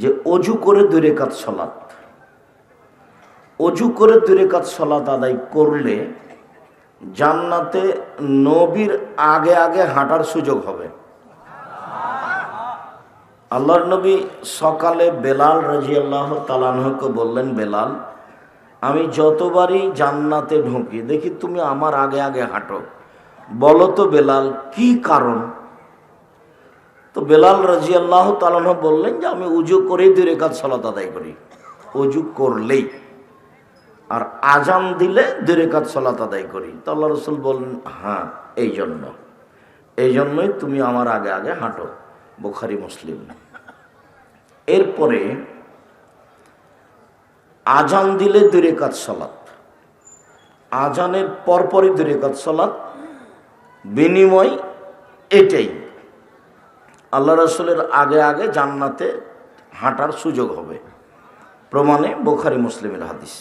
যে অজু করে দূরে কাজ সলাৎ। অজু করে দূরে কাজ সলাৎ আদায় করলে জান্নাতে নবীর আগে আগে হাঁটার সুযোগ হবে। আল্লাহর নবী সকালে বেলাল রাজিয়াল্লাহ তালানহকে বললেন, বেলাল, আমি যতবারই জান্নাতে ঢুকি, দেখি তুমি আমার আগে আগে হাঁটো। বলো তো বেলাল, কি কারণ? তো বেলাল রাজি আল্লাহ বললেন যে, আমি উজু করেই দুই রেখাত সলাত আদায় করি। উজু করলেই। আর আজান দিলে দুই রেখাত সলাত আদায় করি। তো আল্লাহ রসুল বললেন হ্যাঁ এই জন্য। এই জন্যই তুমি আমার আগে আগে হাঁটো, বুখারি, মুসলিম। এরপরে আজান দিলে দুই রেখাত সলাত। আজানের পরপরই দুই রেখাত সলাত। বিনিময় এটাই। আল্লাহ রসুলের আগে আগে জান্নাতে হাঁটার সুযোগ হবে। প্রমাণে বোখারি মুসলিমের হাদিস।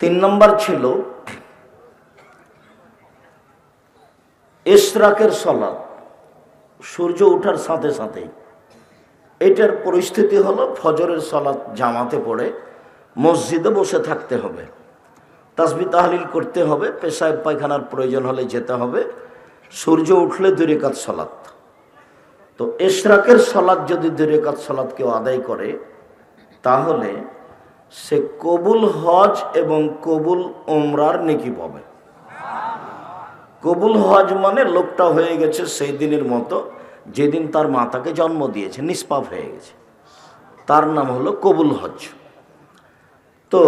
তিন নম্বর ছিল ইশরাকের সলাদ সূর্য ওঠার সাথে সাথেই এটার পরিস্থিতি হলো ফজরের সলাদ জামাতে পড়ে, মসজিদে বসে থাকতে হবে। তাসবি তাহলিল করতে হবে পেশায় পায়খানার প্রয়োজন হলে যেতে হবে। সূর্য উঠলে দুরেকাত সলাৎ তো এশরাকের সলাদ যদি দুরেকাত সলাদ কেউ আদায় করে, তাহলে সে কবুল হজ এবং কবুল ওমরার নেকি পাবে। কবুল হজ মানে লোকটা হয়ে গেছে সেই দিনের মতো, যেদিন তার মাতাকে জন্ম দিয়েছে, নিষ্পাপ হয়ে গেছে। তার নাম হলো কবুল হজ। তো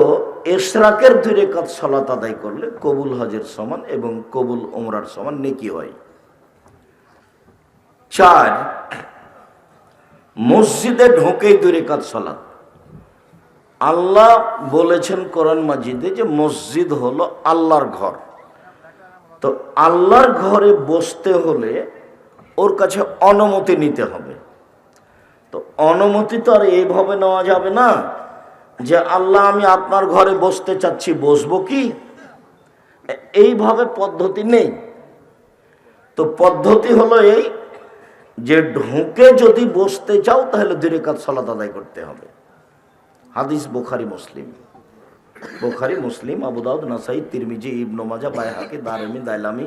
এশরাকের দুই রেখাত সলাত আদায় করলে কবুল হজের সমান এবং কবুল ওমরার সমান নেকি হয়। চার, মসজিদে ঢোকেই রেখাত সলাত। আল্লাহ বলেছেন কোরআন মাজিদে যে মসজিদ হলো আল্লাহর ঘর। তো আল্লাহর ঘরে বসতে হলে ওর কাছে অনুমতি নিতে হবে। তো অনুমতি তো আর এইভাবে নেওয়া যাবে না যে, আল্লাহ, আমি আপনার ঘরে বসতে চাচ্ছি, বসবো কি? এইভাবে পদ্ধতি নেই। তো পদ্ধতি হলো এই যে ঢুকে যদি বসতে চাও, তাহলে দুই কাজ সলাত আদায় করতে হবে। হাদিস বোখারি, মুসলিম। বোখারি, মুসলিম আবুদাউদ নাসাই, তিরমিজি, ইবনু মাজা বাইহাকি দারেমি দাইলামি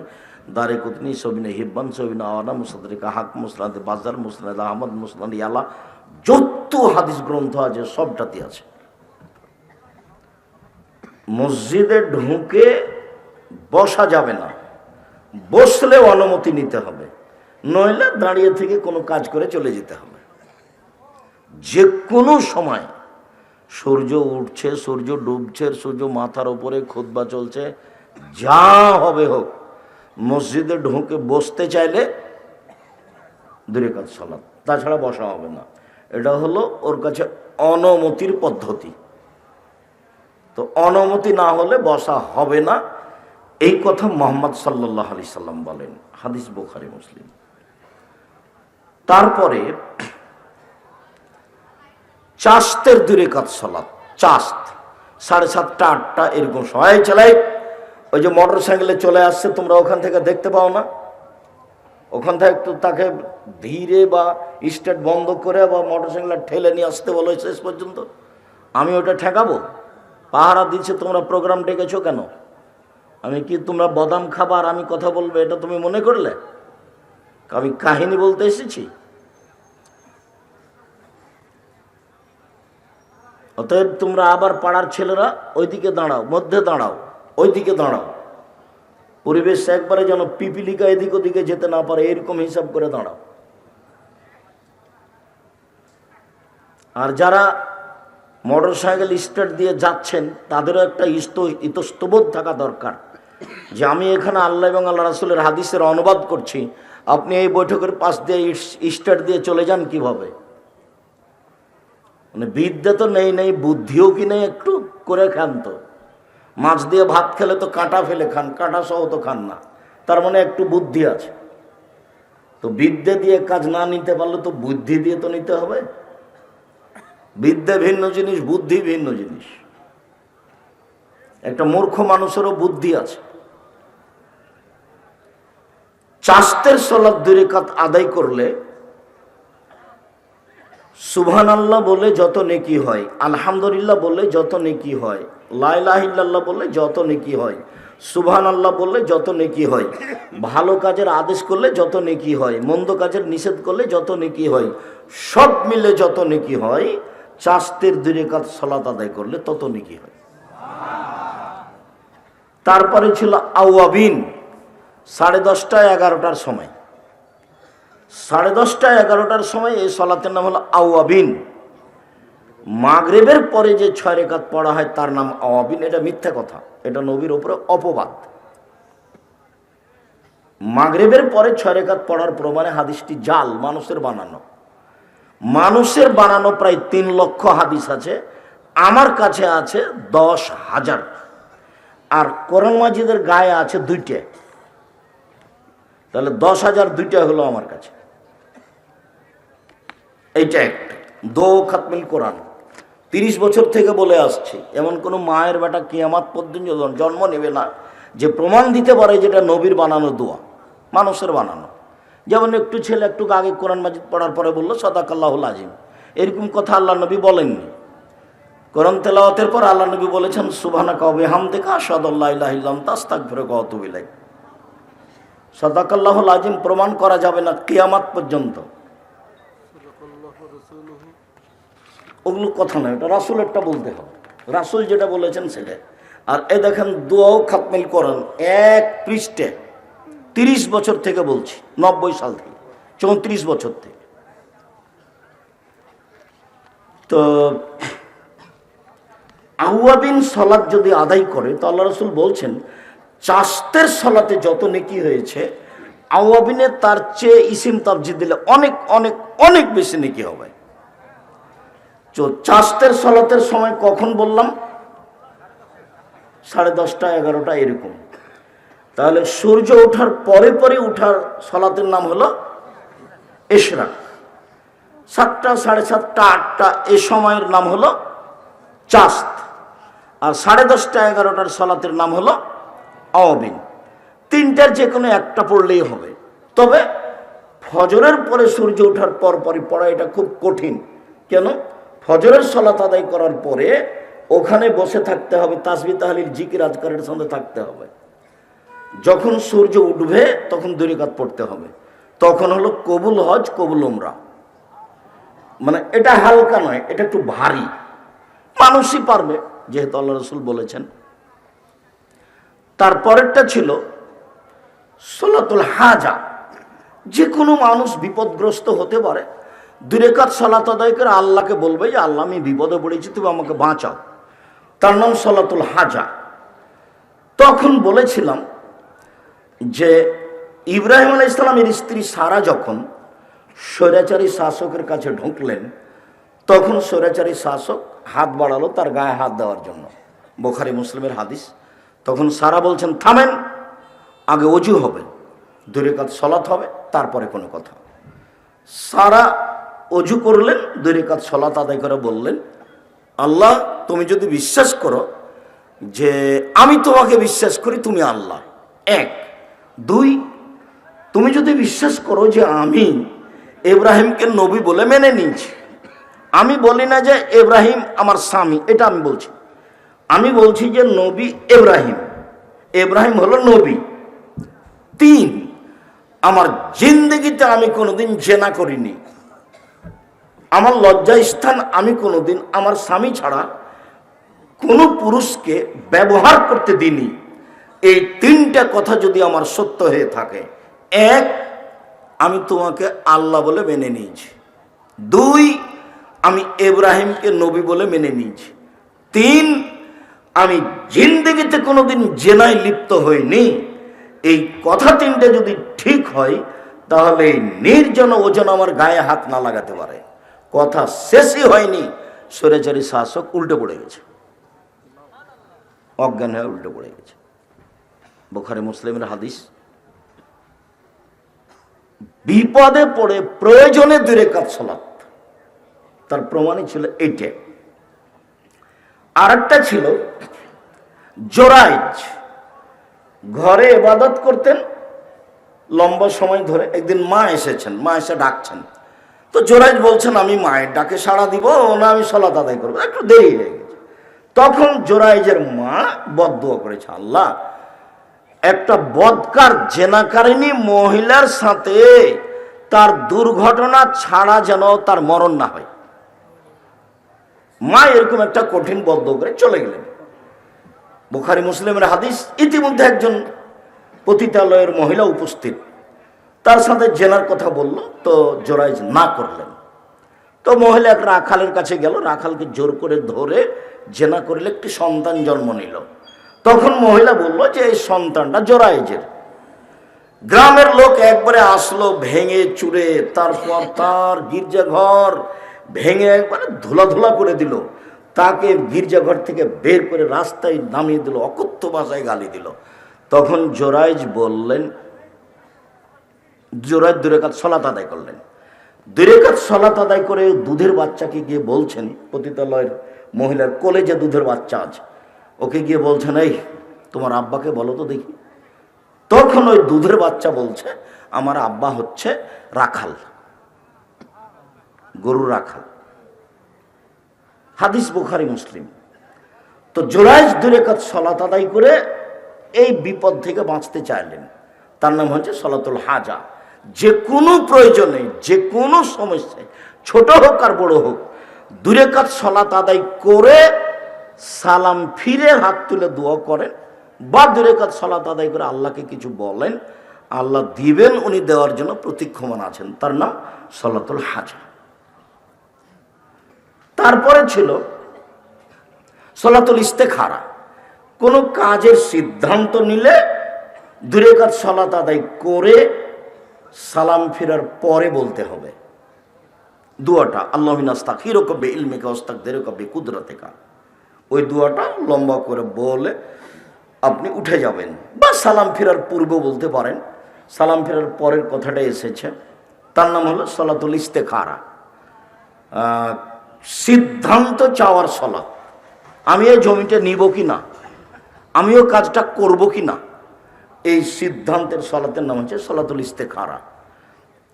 দারে কুতনি সবিনে হিব্বান, সবিনে আওয়ানা মুসাদিকা হাক মুসলাদ বাজার মুসলাদ আহমদ মুসলাদ ইয়ালা, যত হাদিস গ্রন্থ আছে, সবটাতে আছে। মসজিদে ঢুকে বসা যাবে না। বসলে অনুমতি নিতে হবে। নইলে দাঁড়িয়ে থেকে কোনো কাজ করে চলে যেতে হবে। যে কোনো সময় সূর্য উঠছে, সূর্য ডুবছে, সূর্য মাথার উপরে খুতবা চলছে, যা হবে হোক, মসজিদে ঢুকে বসতে চাইলে দূরে কাজ সলাৎ তাছাড়া বসা হবে না। এটা হলো ওর কাছে অনুমতির পদ্ধতি। তো অনুমতি না হলে বসা হবে না। এই কথা মোহাম্মদ সাল্লাহ আলি সাল্লাম বলেন, হাদিস বোখারি, মুসলিম। তারপরে চাস্তের দূরে কাজ সলাৎ চাস্ত সাড়ে সাতটা, আটটা এরকম সময় চালাই ওই যে মোটর সাইকেলে চলে আসছে, তোমরা ওখান থেকে দেখতে পাও না। ওখান থেকে একটু তাকে ধীরে বা স্টার্ট বন্ধ করে বা মোটর সাইকেল ঠেলে নিয়ে আসতে বলো শেষ পর্যন্ত। আমি ওটা ঠেকাবো? পাহারা দিচ্ছে, তোমরা প্রোগ্রাম ডেকেছো কেন? আমি কি তোমরা বাদাম খাবার আমি কথা বলব, এটা তুমি মনে করলে? আমি কাহিনী বলতে এসেছি। অতএব তোমরা আবার পাড়ার ছেলেরা ওইদিকে দাঁড়াও, মধ্যে দাঁড়াও, ওইদিকে দাঁড়াও। পরিবেশ একবারে যেন পিপিলিকা এদিক ওদিকে যেতে না পারে, এরকম হিসাব করে দাঁড়াও। আর যারা মোটর সাইকেল স্টার্ট দিয়ে যাচ্ছেন, তাদেরও একটা ইস্ত, ইতস্তবোধ থাকা দরকার যে আমি এখানে আল্লাহ এবং আল্লাহ রাসুলের হাদিসের অনুবাদ করছি। আপনি এই বৈঠকের পাশ দিয়ে স্টার্ট দিয়ে চলে যান কীভাবে? মানে বিদ্যা তো নেই নেই, বুদ্ধিও কি নেই, একটু করে খান তো। মাছ দিয়ে ভাত খেলে তো কাঁটা ফেলে খান, কাঁটা সহ তো খান না। তার মানে একটু বুদ্ধি আছে। তো বিদ্যা দিয়ে কাজ না নিতে পারলে তো বুদ্ধি দিয়ে তো নিতে হবে। বিদ্যা ভিন্ন জিনিস, বুদ্ধি ভিন্ন জিনিস। একটা মূর্খ মানুষেরও বুদ্ধি আছে। চাস্তের সলাদ দুই রেখাত আদায় করলে সুবহান আল্লাহ বলে যত নেকি হয়, আলহামদুলিল্লাহ বললে যত নেকি হয় লাইলাহিল্লাহ বললে যত নেকি হয় সুবহান আল্লাহ বললে যত নেকি হয়, ভালো কাজের আদেশ করলে যত নেকি হয়, মন্দ কাজের নিষেধ করলে যত নেকি হয়, সব মিলে যত নেকি হয় চাস্তের দূরে কাজ সলাত আদায় করলে তত নেকি হয়। তারপরে ছিল আউয়াবিন সাড়ে দশটা এগারোটার সময়। সাড়ে দশটা, এগারোটার সময় এই সলাতের নাম হলো আওয়াবিন। মাগরেবের পরে যে ছয় রেখাত পড়া হয়, তার নাম আওয়াবিন। এটা মিথ্যা কথা। এটা নবীর ওপরে অপবাদ। মাগরেবের পরে ছয় রেখাত পড়ার প্রমাণে হাদিসটি জাল, মানুষের বানানো। মানুষের বানানো প্রায় তিন লক্ষ হাদিস আছে। আমার কাছে আছে দশ হাজার। আর কোরআন মাজিদের গায়ে আছে দুইটা। তাহলে দশ হাজার দুইটা হলো আমার কাছে। এইটা একটা দো খাতমিল কোরআন। তিরিশ বছর থেকে বলে আসছি, এমন কোনো মায়ের বেটা কিয়ামাত পর্যন্ত জন্ম নেবে না, যে প্রমাণ দিতে পারে যেটা নবীর বানানো দোয়া, মানুষের বানানো। যেমন একটু ছেলে একটু আগে কোরআন মাজিদ পড়ার পরে বলল সদাকাল্লাহুল আজিম এরকম কথা আল্লাহ নবী বলেননি। কোরআন তেলাওয়াতের পর আল্লাহ নবী বলেছেন সুবহানা কবে হাম দেখা সদল্লাহ তাস্তাক ফিরে কত বিলাই সদাকাল্লাহুল আজিম প্রমাণ করা যাবে না কিয়ামাত পর্যন্ত। ওগুলো কথা নয় ওটা রাসুলেরটা বলতে হবে। রাসুল যেটা বলেছেন সেটা আর এ দেখেন দোয়াও খাতমিল করেন, এক পৃষ্ঠে তিরিশ বছর থেকে বলছি, নব্বই সাল থেকে, চৌত্রিশ বছর থেকে। তো আউয়াবিন সলাৎ যদি আদায় করে, তো আল্লাহ রসুল বলছেন চাস্তের সলাতে যত নেকি হয়েছে আউয়াবিনে তার চেয়ে ইসিম তাবজি দিলে অনেক অনেক অনেক বেশি নেকি হবে। চাস্তের সলাতের সময় কখন বললাম? সাড়ে দশটা, এগারোটা, এরকম। তাহলে সূর্য ওঠার পরে পরে উঠার সলাতের নাম হলো এশরা। সাতটা, সাড়ে সাতটা, আটটা, এ সময়ের নাম হলো চাস্ত। আর সাড়ে দশটা, এগারোটার সলাতের নাম হলো আওয়াবিন তিনটার যে কোনো একটা পড়লেই হবে। তবে ফজরের পরে সূর্য ওঠার পর পরই পড়া এটা খুব কঠিন। কেন? ফজরের সলাত আদায় করার পরে ওখানে বসে থাকতে হবে, তাসবি তাহলিল জিকির আজকারের সঙ্গে থাকতে হবে। যখন সূর্য উঠবে তখন দুরিকাত পড়তে হবে। তখন হলো কবুল হজ, কবুল উমরা। মানে এটা হালকা নয়, এটা একটু ভারী। মানুষই পারবে, যেহেতু আল্লাহ রসুল বলেছেন। তারপরেরটা ছিল সোলাতুল হাজা। যে কোনো মানুষ বিপদগ্রস্ত হতে পারে দুরেকাত সালাত আদায় করে আল্লাহকে বলবে যে আল্লাহ, আমি বিপদে পড়েছি, তুমি আমাকে বাঁচাও। তার নাম সলাতুল হাজা। তখন বলেছিলাম যে, ইব্রাহিম আলাহ ইসলামের স্ত্রী সারা যখন স্বৈরাচারী শাসকের কাছে ঢুকলেন, তখন স্বৈরাচারী শাসক হাত বাড়ালো তার গায়ে হাত দেওয়ার জন্য। বোখারি, মুসলিমের হাদিস। তখন সারা বলছেন, থামেন, আগে অজু হবে দূরে কাজ সলাৎ হবে, তারপরে কোনো কথা সারা অজু করলেন, দুই কাজ সলাৎ আদায় করে বললেন, আল্লাহ, তুমি যদি বিশ্বাস করো যে আমি তোমাকে বিশ্বাস করি, তুমি আল্লাহ। এক। দুই, তুমি যদি বিশ্বাস করো যে আমি এব্রাহিমকে নবী বলে মেনে নিয়েছি। আমি বলি না যে এব্রাহিম আমার স্বামী, এটা আমি বলছি। আমি বলছি যে নবী এব্রাহিম এব্রাহিম হলো নবী। তিন, আমার জিন্দগিতে আমি কোনোদিন জেনা করিনি। আমার লজ্জা স্থান আমি কোনোদিন আমার স্বামী ছাড়া কোনো পুরুষকে ব্যবহার করতে দিনি এই তিনটা কথা যদি আমার সত্য হয়ে থাকে, এক, আমি তোমাকে আল্লাহ বলে মেনে নিয়েছি। দুই, আমি এব্রাহিমকে নবী বলে মেনে নিয়েছি। তিন, আমি জিন্দগিতে কোনোদিন জেনায় লিপ্ত হইনি। এই কথা তিনটে যদি ঠিক হয়, তাহলে নির্জন ওজন আমার গায়ে হাত না লাগাতে পারে। কথা শেষই হয়নি। সরেচারি শাসক উল্টে পড়ে গেছে। অজ্ঞান হয়ে উল্টে পড়ে গেছে। বোখারে মুসলিমের হাদিস। বিপদে পড়ে প্রয়োজনে দূরে কাজ সলাৎ। তার প্রমাণই ছিল এইটা। আরেকটা ছিল, জোরাইজ ঘরে এবাদত করতেন, লম্বা সময় ধরে একদিন মা এসেছেন, মা এসে ডাকছেন। তো জোরাইজ বলছেন আমি মায়ের ডাকে সাড়া দিব, না, আমি সলাত আদায় করব। একটু দেরি হয়ে গেছে। তখন জোরাইজের মা বদুয়া করেছে, আল্লাহ, একটা বদকার জেনাকারিনী মহিলার সাথে তার দুর্ঘটনা ছাড়া যেন তার মরণ না হয়। মা এরকম একটা কঠিন বদ্ধ করে চলে গেলেন। বুখারি মুসলিমের হাদিস, ইতিমধ্যে একজন পতিতালয়ের মহিলা উপস্থিত। তার সাথে জেনার কথা বলল, তো জোরাইজ না করলেন। তো মহিলা এক রাখালের কাছে গেল, রাখালকে জোর করে ধরে জেনা করলে, একটি সন্তান জন্ম নিল। তখন মহিলা বলল যে, এই সন্তানটা জোরাইজের। গ্রামের লোক একবারে আসলো, ভেঙে চুরে তারপর তার গির্জাঘর ভেঙে একবারে ধুলা ধুলা করে দিল। তাকে গির্জাঘর থেকে বের করে রাস্তায় নামিয়ে দিল, অকথ্য ভাষায় গালি দিল। তখন জোরাইজ বললেন জোরাইজ দুরেকাত সলাত আদায় করলেন। দুরেকাত সলাত আদায় করে দুধের বাচ্চাকে গিয়ে বলছেন, পতিতালয়ের মহিলার কলেজে দুধের বাচ্চা আছে। ওকে গিয়ে বলছেন, এই, তোমার আব্বাকে বলো তো দেখি। তখন ওই দুধের বাচ্চা বলছে, আমার আব্বা হচ্ছে রাখাল গরু রাখাল। হাদিস বুখারি, মুসলিম। তো জোরাইজ দুরেকাত সলাত আদায় করে এই বিপদ থেকে বাঁচতে চাইলেন। তার নাম হচ্ছে সলাতুল হাজা। যে কোনো প্রয়োজনে যে কোনো সমস্যায়, ছোট হোক আর বড় হোক দুরেকাত সলাত আদায় করে সালাম ফিরে হাত তুলে দোয়া করেন বা দুরেকাত সলাত আদায় করে আল্লাহকে কিছু বলেন, আল্লাহ দিবেন, উনি দেওয়ার জন্য প্রতীক্ষমান আছেন। তার নাম সলাতুল হাজা। তারপরে ছিল সলাতুল ইস্তেখারা। কোনো কাজের সিদ্ধান্ত নিলে দূরে কাজ সলাত আদায় করে সালাম ফেরার পরে বলতে হবে। দুয়াটা আল্লাহিনাস্তাক কবে ইলমেকা কবে কুদরতেকা। ওই দুয়াটা লম্বা করে বলে আপনি উঠে যাবেন বা সালাম ফেরার পূর্বে বলতে পারেন। সালাম ফেরার পরের কথাটা এসেছে। তার নাম হলো সলাতুল ইস্তেখারা। সিদ্ধান্ত চাওয়ার সলাৎ আমি এই জমিটা নিব কি না আমিও কাজটা করব কি না এই সিদ্ধান্তের সলাতের নাম হচ্ছে সলাতুল ইস্তেখারা।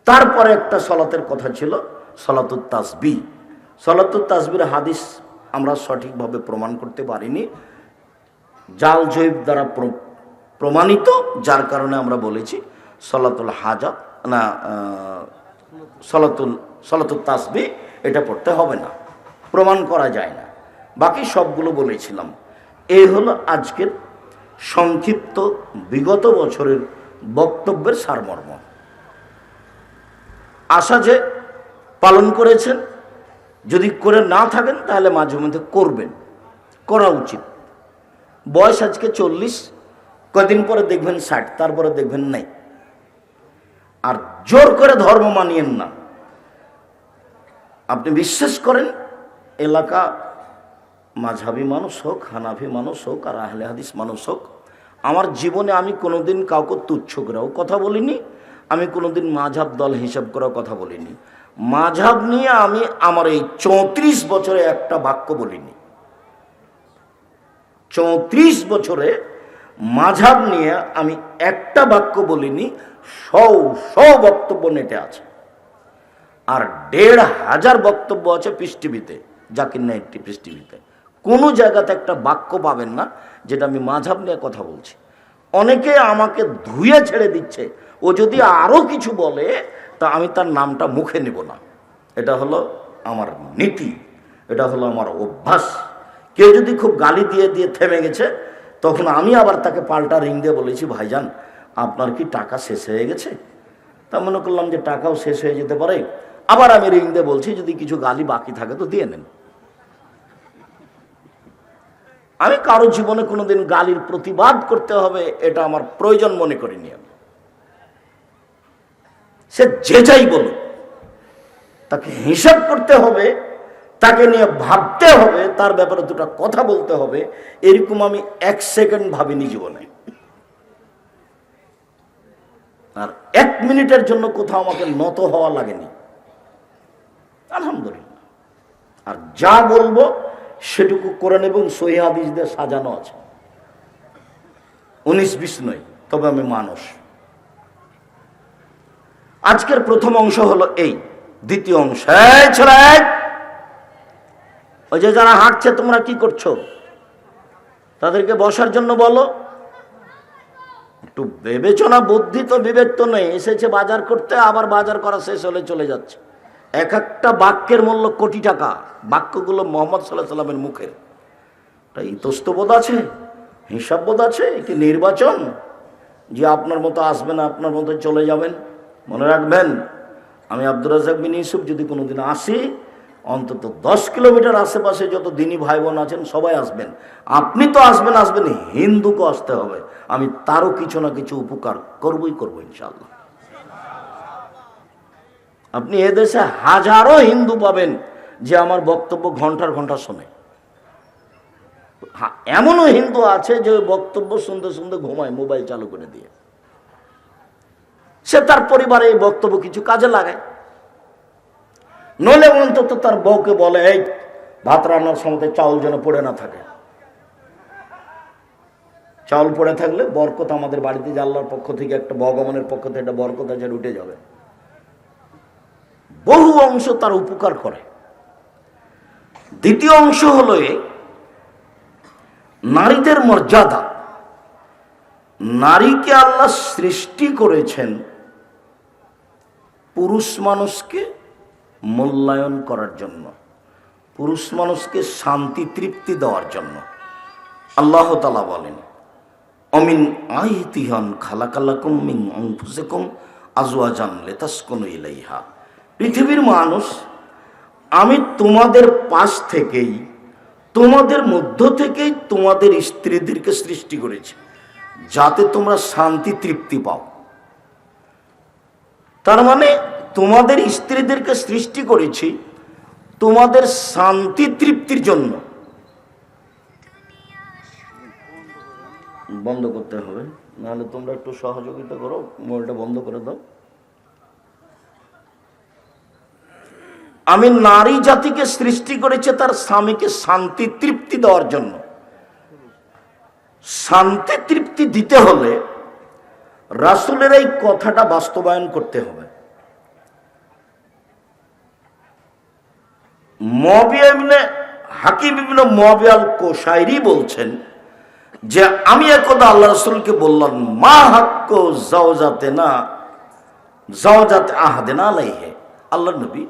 তারপরে একটা সলাতের কথা ছিল সলাতুল তাসবি। সলাতুল তাসবির হাদিস আমরা সঠিকভাবে প্রমাণ করতে পারিনি। জাল জৈব দ্বারা প্র- প্রমাণিত, যার কারণে আমরা বলেছি সলাতুল হাজাত, না সলাতুল সলাতুল তাসবি, এটা পড়তে হবে না। প্রমাণ করা যায় না। বাকি সবগুলো বলেছিলাম। এই হলো আজকের সংক্ষিপ্ত বিগত বছরের বক্তব্যের সারমর্ম। আশা যে পালন করেছেন। যদি করে না থাকেন, তাহলে মাঝে মধ্যে করবেন। করা উচিত। বয়স আজকে চল্লিশ, কদিন পরে দেখবেন ষাট, তারপরে দেখবেন নাই। আর জোর করে ধর্ম মানিয়েন না। আপনি বিশ্বাস করেন, এলাকা মাঝাবি মানুষ হোক, হানাফি মানুষ হোক, আর আহলে হাদিস মানুষ হোক, আমার জীবনে আমি কোনোদিন কাউকে তুচ্ছ করেও কথা বলিনি, আমি কোনোদিন মাঝাব দল হিসাব করেও কথা বলিনি। মাঝাব নিয়ে আমি আমার এই চৌত্রিশ বছরে একটা বাক্য বলিনি। চৌত্রিশ বছরে মাঝাব নিয়ে আমি একটা বাক্য বলিনি, সৌ সৌ বক্তব্য নেটে আছে। আর দেড় হাজার বক্তব্য আছে পৃষ্টিভিতে জাকির নাইটটি পৃষ্টিভিতে কোনো জায়গাতে একটা বাক্য পাবেন না, যেটা আমি মাঝাব নিয়ে কথা বলছি। অনেকে আমাকে ধুয়ে ছেড়ে দিচ্ছে। ও যদি আরও কিছু বলে, তা আমি তার নামটা মুখে নেব না। এটা হলো আমার নীতি, এটা হলো আমার অভ্যাস। কেউ যদি খুব গালি দিয়ে দিয়ে থেমে গেছে, তখন আমি আবার তাকে পাল্টা রিং দিয়ে বলেছি, ভাইজান, আপনার কি টাকা শেষ হয়ে গেছে? তা মনে করলাম যে টাকাও শেষ হয়ে যেতে পারে। আবার আমি রিং দিয়ে বলছি, যদি কিছু গালি বাকি থাকে তো দিয়ে নেন। আমি কারও জীবনে কোনোদিন গালির প্রতিবাদ করতে হবে, এটা আমার প্রয়োজন মনে করিনি আমি। সে যে যাই বলুক, তাকে হিসাব করতে হবে, তাকে নিয়ে ভাবতে হবে, তার ব্যাপারে দুটা কথা বলতে হবে, এরকম আমি এক সেকেন্ড ভাবিনি জীবনে। আর এক মিনিটের জন্য কোথাও আমাকে নত হওয়া লাগেনি। আলহামদুলিল্লাহ। আর যা বলব সেটুকু কোরআন এবং সহি সাজানো আছে। উনিশ বিশ নয়, তবে আমি মানুষ। আজকের প্রথম অংশ হলো এই। দ্বিতীয় অংশ ওই যে যারা হাঁটছে, তোমরা কি করছ? তাদেরকে বসার জন্য বলো। একটু বিবেচনা, বুদ্ধি তো বিবেক তো নেই। এসেছে বাজার করতে, আবার বাজার করা শেষ হলে চলে যাচ্ছে। এক একটা বাক্যের মূল্য কোটি টাকা। বাক্যগুলো মোহাম্মদ সাল্লাহ সাল্লামের মুখের। তা ইতস্তবোধ আছে, হিসাববোধ আছে কি নির্বাচন। যে আপনার মতো আসবেন আপনার মতো চলে যাবেন। মনে রাখবেন, আমি আব্দুর রাজাক বিন ইউসুফ যদি কোনোদিন আসি, অন্তত দশ কিলোমিটার আশেপাশে যত দিনী ভাই বোন আছেন, সবাই আসবেন। আপনি তো আসবেন আসবেন হিন্দুকে আসতে হবে। আমি তারও কিছু না কিছু উপকার করবই করব ইনশাল্লাহ আপনি এদেশে হাজারো হিন্দু পাবেন যে আমার বক্তব্য ঘণ্টার ঘণ্টা শোনে। এমনও হিন্দু আছে যে বক্তব্য শুনতে শুনতে ঘুমায় মোবাইল চালু করে দিয়ে। সে তার পরিবারে এই বক্তব্য কিছু কাজে লাগায়। নলে অন্তত তার বউকে বলে, এই, ভাত রান্নার সময় চাউল যেন পড়ে না থাকে। চাউল পড়ে থাকলে বরকত আমাদের বাড়িতে আল্লাহর পক্ষ থেকে একটা ভগবানের পক্ষ থেকে একটা বরকত আছে উঠে যাবে। বহু অংশ তার উপকার করে। দ্বিতীয় অংশ হলো নারীদের মর্যাদা। নারীকে আল্লাহ সৃষ্টি করেছেন পুরুষ মানুষকে মূল্যায়ন করার জন্য, পুরুষ মানুষকে শান্তি, তৃপ্তি দেওয়ার জন্য। আল্লাহ তালা বলেন, অমিন আইতিহান খালাকালাকুম মিন অংফুসেকুম আজওয়াজান লেতাসকনু ইলাইহা। পৃথিবীর মানুষ, আমি তোমাদের পাশ থেকেই, তোমাদের মধ্য থেকেই তোমাদের স্ত্রীদেরকে সৃষ্টি করেছি, যাতে তোমরা শান্তি, তৃপ্তি পাও। তার মানে তোমাদের স্ত্রীদেরকে সৃষ্টি করেছি তোমাদের শান্তি, তৃপ্তির জন্য। বন্ধ করতে হবে, নাহলে তোমরা একটু সহযোগিতা করো, মোবাইলটা বন্ধ করে দাও। আমি নারী জাতিকে সৃষ্টি করেছে তার স্বামীকে শান্তি তৃপ্তি দেওয়ার জন্য। শান্তি তৃপ্তি দিতে হলে রাসুলের এই কথাটা বাস্তবায়ন করতে হবে। মবিয়া ইবনে হাকিম ইবনে মবিয়াল কোসাইরি বলছেন যে, আমি একদা আল্লাহ রসুলকে বললাম, মা হাক্ক যাও যাতে না যাও যাতে আহাদে না আল্লাহ নবী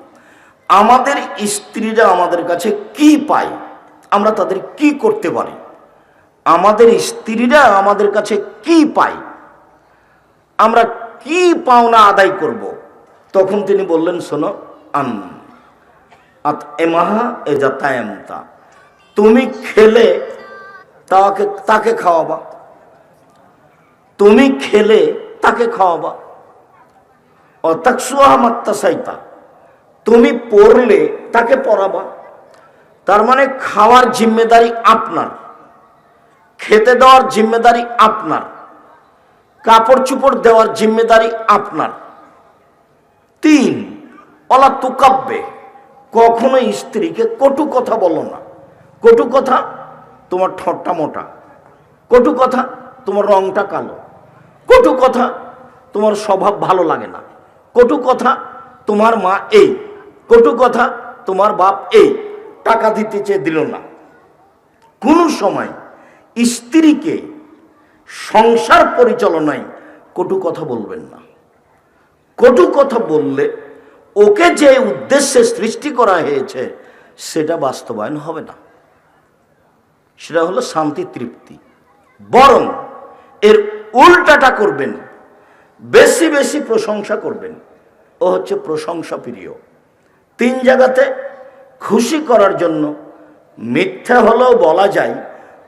আমাদের স্ত্রীরা আমাদের কাছে কি পায়? আমরা তাদের কি করতে পারি? আমাদের স্ত্রীরা আমাদের কাছে কি পায়? আমরা কি পাওনা আদায় করব। তখন তিনি বললেন, শোনো, আন, আত এমাহা এ যা তায়ামতা, তুমি খেলে তাকে তাকে খাওয়াবা। তুমি খেলে তাকে খাওয়াবা। অতাকসুয়াহা মাত্তা সাইতা তুমি পড়লে তাকে পড়াবা। তার মানে খাওয়ার জিম্মেদারি আপনার, খেতে দেওয়ার জিম্মেদারি আপনার, কাপড় চুপড় দেওয়ার জিম্মেদারি আপনার। তিন অলা তুকাব্বে কখনো স্ত্রীকে কটু কথা বলো না। কটু কথা, তোমার ঠোঁটটা মোটা। কটু কথা, তোমার রংটা কালো। কটু কথা, তোমার স্বভাব ভালো লাগে না। কটু কথা, তোমার মা এই। কটু কথা, তোমার বাপ এই টাকা দিতে চেয়ে দিল না। কোনো সময় স্ত্রীকে সংসার পরিচালনায় কটু কথা বলবেন না। কটু কথা বললে ওকে যে উদ্দেশ্যে সৃষ্টি করা হয়েছে, সেটা বাস্তবায়ন হবে না। সেটা হলো শান্তি তৃপ্তি। বরং এর উল্টাটা করবেন, বেশি বেশি প্রশংসা করবেন। ও হচ্ছে প্রশংসা প্রিয় তিন জায়গাতে খুশি করার জন্য মিথ্যা হলেও বলা যায়,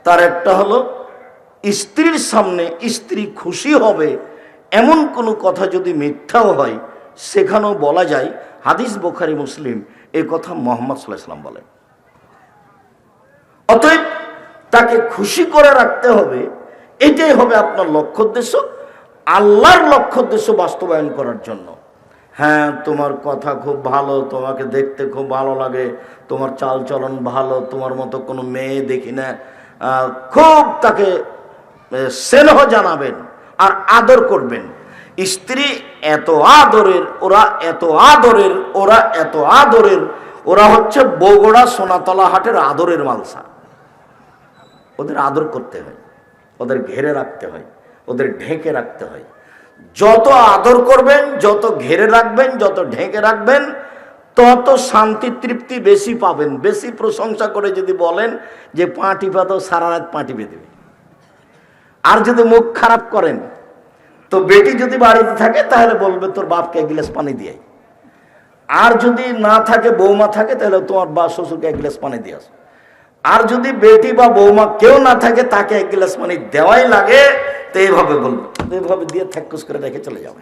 তার একটা হলো, স্ত্রীর সামনে স্ত্রী খুশি হবে এমন কোনো কথা যদি মিথ্যাও হয়, সেখানেও বলা যায়, হাদিস বোখারি, মুসলিম, এ কথা মোহাম্মদ সাল্লাহ সাল্লাম বলেন। অতএব তাকে খুশি করে রাখতে হবে, এটাই হবে আপনার লক্ষ্য উদ্দেশ্য, আল্লাহর লক্ষ্য উদ্দেশ্য বাস্তবায়ন করার জন্য। হ্যাঁ তোমার কথা খুব ভালো, তোমাকে দেখতে খুব ভালো লাগে, তোমার চাল চলন ভালো, তোমার মতো কোনো মেয়ে দেখি না। খুব তাকে স্নেহ জানাবেন আর আদর করবেন। স্ত্রী এত আদরের, ওরা এত আদরের, ওরা এত আদরের, ওরা হচ্ছে বগুড়া সোনাতলা হাটের আদরের মালসা। ওদের আদর করতে হয়, ওদের ঘেরে রাখতে হয়, ওদের ঢেকে রাখতে হয়। যত আদর করবেন, যত ঘেরে রাখবেন, যত ঢেকে রাখবেন, তত শান্তি তৃপ্তি বেশি পাবেন। বেশি প্রশংসা করে যদি বলেন যে পাঁটি পাতো সারা রাত পাঁটি বেঁধে আর যদি মুখ খারাপ করেন, তো বেটি যদি বাড়িতে থাকে, তাহলে বলবে, তোর বাপকে এক গ্লাস পানি দিয়ে আর যদি না থাকে, বৌমা থাকে, তাহলে তোমার বা শ্বশুরকে এক গ্লাস পানি দিয়ে আসো। আর যদি বেটি বা বৌমা কেউ না থাকে, তাকে এক গ্লাস পানি দেওয়াই লাগে। তো এইভাবে বলবে এইভাবে দিয়ে থ্যাকুস করে রেখে চলে যাবে।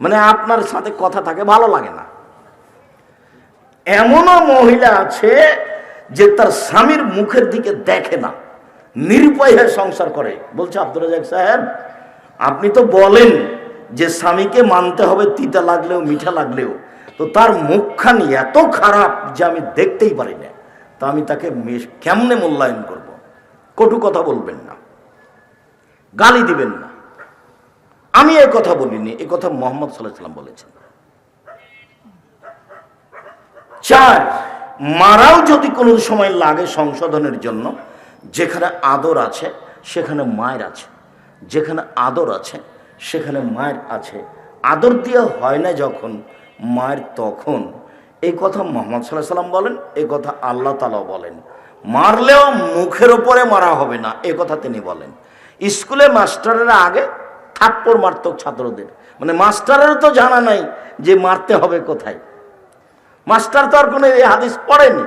মানে আপনার সাথে কথা থাকে, ভালো লাগে না। এমনও মহিলা আছে যে তার স্বামীর মুখের দিকে দেখে না, নিরুপায় হয়ে সংসার করে। বলছে আব্দুল রাজাক সাহেব, আপনি তো বলেন যে স্বামীকে মানতে হবে, তিতা লাগলেও, মিঠা লাগলেও। তো তার মুখখানি এত খারাপ যে আমি দেখতেই পারি না। তা আমি তাকে কেমনে মূল্যায়ন করব। কটু কথা বলবেন গালি দিবেন না। আমি এ কথা বলিনি এ কথা মোহাম্মদ সাল্লাহ সাল্লাম বলেছেন। চার, মারাও যদি কোনো সময় লাগে সংশোধনের জন্য, যেখানে আদর আছে, সেখানে মায়ের আছে। যেখানে আদর আছে, সেখানে মায়ের আছে। আদর দিয়ে হয় না যখন, মায়ের তখন। এই কথা মোহাম্মদ সাল্লাহ সাল্লাম বলেন এই কথা আল্লাহ তালাও বলেন। মারলেও মুখের ওপরে মারা হবে না, এ কথা তিনি বলেন। স্কুলে মাস্টারেরা আগে থাপ্পড় মারত ছাত্রদের। মানে মাস্টারের তো জানা নাই যে মারতে হবে কোথায়। মাস্টার তো আর কোনো এই হাদিস পড়েনি।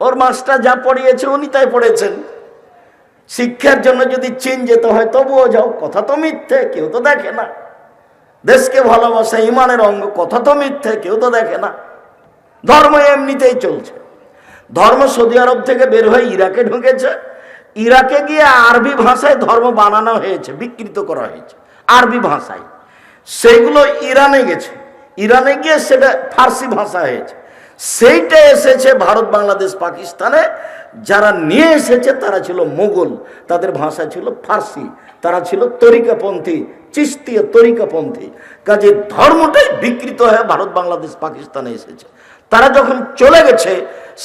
ওর মাস্টার যা পড়িয়েছে উনি তাই পড়েছেন। শিক্ষার জন্য যদি চীন যেতে হয় তবুও যাও, কথা তো মিথ্যে, কেউ তো দেখে না। দেশকে ভালোবাসা, ইমানের অঙ্গ, কথা তো মিথ্যে, কেউ তো দেখে না। ধর্ম এমনিতেই চলছে। ধর্ম সৌদি আরব থেকে বের হয়ে ইরাকে ঢুকেছে। ইরাকে গিয়ে আরবি ভাষায় ধর্ম বানানো হয়েছে, বিকৃত করা হয়েছে, আরবি ভাষায়। সেইগুলো ইরানে গেছে। ইরানে গিয়ে সেটা ফার্সি ভাষা হয়েছে। সেইটা এসেছে ভারত, বাংলাদেশ, পাকিস্তানে। যারা নিয়ে এসেছে, তারা ছিল মোগল, তাদের ভাষা ছিল ফার্সি, তারা ছিল তরিকাপন্থী, চিস্তীয় তরিকাপন্থী। কাজে ধর্মটাই বিকৃত হয়ে ভারত, বাংলাদেশ, পাকিস্তানে এসেছে। তারা যখন চলে গেছে,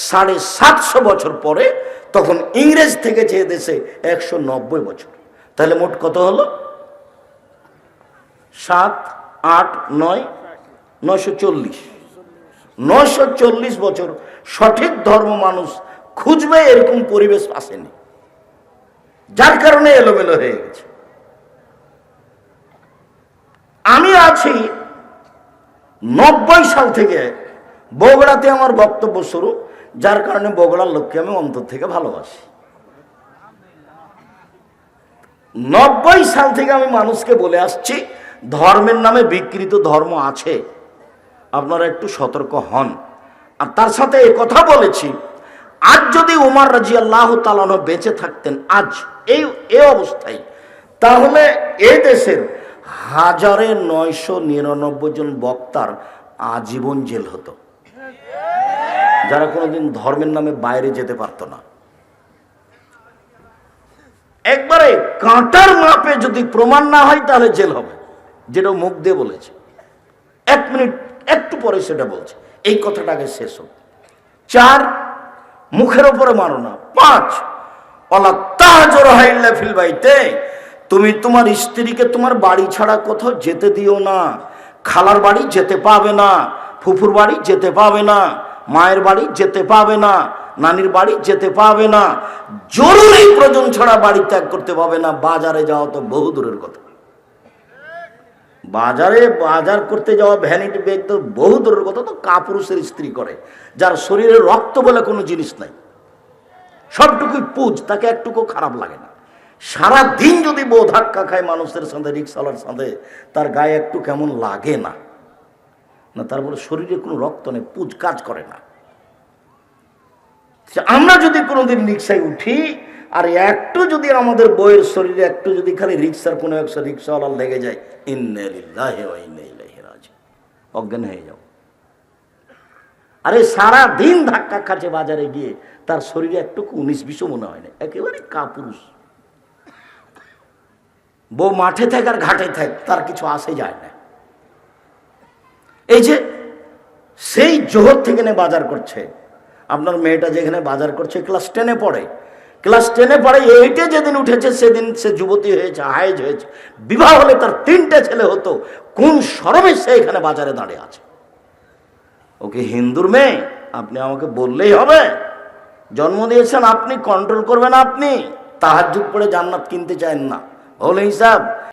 সাড়ে সাতশো বছর পরে তখন ইংরেজ থেকে যে দেশে একশো নব্বই বছর। তাহলে মোট কত হলো? সাত, আট, নয়, নয়শো চল্লিশ। নয়শো চল্লিশ বছর সঠিক ধর্ম মানুষ খুঁজবে, এরকম পরিবেশ আসেনি। যার কারণে এলোমেলো হয়ে গেছে। আমি আছি নব্বই সাল থেকে বগুড়াতে আমার বক্তব্য শুরু, যার কারণে বগুড়ার লোককে আমি অন্তর থেকে ভালোবাসি। নব্বই সাল থেকে আমি মানুষকে বলে আসছি, ধর্মের নামে বিকৃত ধর্ম আছে, আপনারা একটু সতর্ক হন। আর তার সাথে এ কথা বলেছি, আজ যদি উমার রাজি আল্লাহ তালানো বেঁচে থাকতেন, আজ এই, এ অবস্থায়, তাহলে এ দেশের হাজারে নয়শো নিরানব্বই জন বক্তার আজীবন জেল হতো। যারা কোনোদিন ধর্মের নামে বাইরে যেতে পারতো না। একবারে কাঁটার মাপে যদি প্রমাণ না হয় তাহলে জেল হবে, যেটা মুখ দিয়ে বলেছে। এক মিনিট, একটু পরে সেটা বলছে। এই কথাটাকে শেষ হোক। চার, মুখের ওপরে মারো না। পাঁচ বাইতে, তুমি তোমার স্ত্রীকে তোমার বাড়ি ছাড়া কোথাও যেতে দিও না। খালার বাড়ি যেতে পাবে না। ফুফুর বাড়ি যেতে পাবে না, মায়ের বাড়ি যেতে পাবে না, নানির বাড়ি যেতে পাবে না, জরুরি প্রয়োজন ছাড়া বাড়ি ত্যাগ করতে পাবে না, বাজারে যাওয়া তো বহু দূরের কথা। বাজারে বাজার করতে যাওয়া ভ্যানিটি ব্যাগ তো বহু দূরের কথা, তো কাপুরুষের স্ত্রী করে, যার শরীরে রক্ত বলে কোনো জিনিস নাই। সবটুকুই পুজ, তাকে একটুকু খারাপ লাগে না। সারা দিন যদি বউ ধাক্কা খায় মানুষের সাথে রিক্সাওয়ালার সাথে, তার গায়ে একটু কেমন লাগে না। না তারপরে শরীরে কোনো রক্ত নেই, পুজ, কাজ করে না। আমরা যদি কোনোদিন রিক্সায় উঠি, আর একটু যদি আমাদের বইয়ের শরীরে একটু যদি খালি রিক্সার কোনো একশো রিক্সাওয়ালার লেগে যায় অজ্ঞান হয়ে যাও। আরে সারা দিন ধাক্কা খাচ্ছে বাজারে গিয়ে, তার শরীরে একটুকু উনিশ বিশও মনে হয় না, একেবারে কাপুরুষ। বউ মাঠে থাক আর ঘাটে থাক, তার কিছু আসে যায় না। এই যে সেই জোহর থেকে বাজার করছে। আপনার মেয়েটা যেখানে বাজার করছে ক্লাস টেনে পড়ে। ক্লাস টেনে পড়ে এইটে যেদিন উঠেছে, সেদিন সে যুবতী হয়েছে হায়েজ হয়েছে। বিবাহ হলে তার তিনটে ছেলে হতো। কোন সরমে সে এখানে বাজারে দাঁড়িয়ে আছে? ওকে হিন্দুর মেয়ে, আপনি আমাকে বললেই হবে। জন্ম দিয়েছেন, আপনি কন্ট্রোল করবেন আপনি। তাহার যুগ পড়ে জান্নাত কিনতে চান না। হল হিসাব